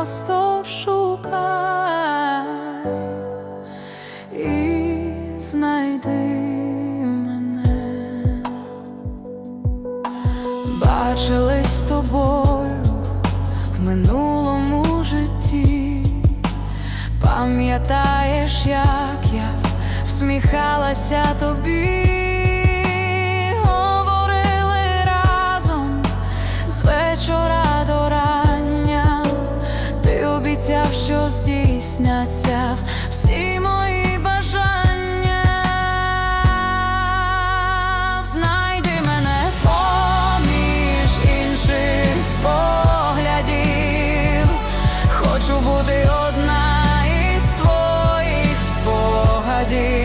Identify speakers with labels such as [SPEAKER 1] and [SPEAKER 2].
[SPEAKER 1] просто шукай і знайди мене, бачились з тобою в минулому житті, пам'ятаєш, як я всміхалася тобі. обіцяв, що здійсняться всі мої бажання. Знайди мене поміж інших поглядів, хочу бути одна із твоїх спогадів.